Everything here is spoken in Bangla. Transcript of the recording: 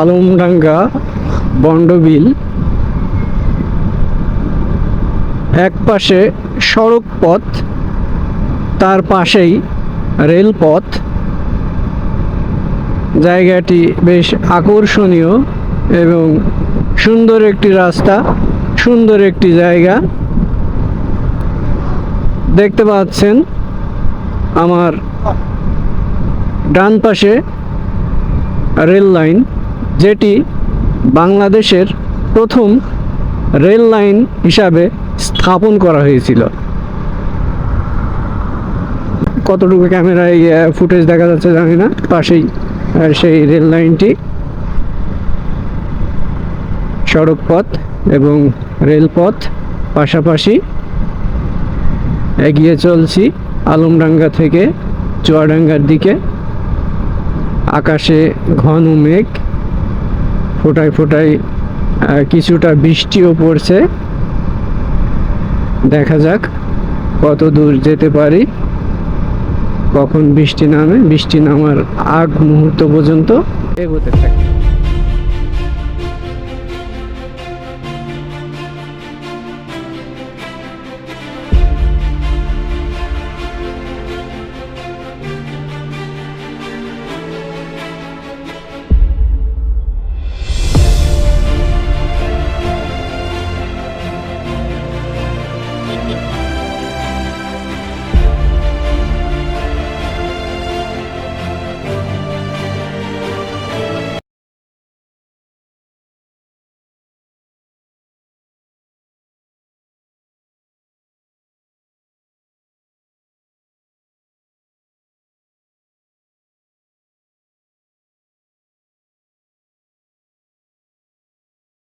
আলমডাঙ্গা, বন্ডবিল, এক পাশে সড়ক পথ, তার পাশেই রেলপথ। জায়গাটি বেশ আকর্ষণীয় এবং সুন্দর একটি রাস্তা, সুন্দর একটি জায়গা। দেখতে পাচ্ছেন আমার ডান পাশে রেল লাইন। যেটি বাংলাদেশের প্রথম রেল লাইন হিসাবে স্থাপন করা হয়েছিল। কতটুকু ক্যামেরায় ফুটেজ দেখা যাচ্ছে জানি না, পাশেই সেই রেল লাইনটি। সড়ক পথ এবং রেলপথ পাশাপাশি এগিয়ে চলছি আলমডাঙ্গা থেকে চুয়াডাঙ্গার দিকে। আকাশে ঘন মেঘ ফোটায় ফোটায় কিছুটা বৃষ্টিও পড়ছে। দেখা যাক কত দূর যেতে পারি। কখন বৃষ্টি নামে? বৃষ্টি নামার আগ মুহূর্ত পর্যন্ত এগোতে থাকি।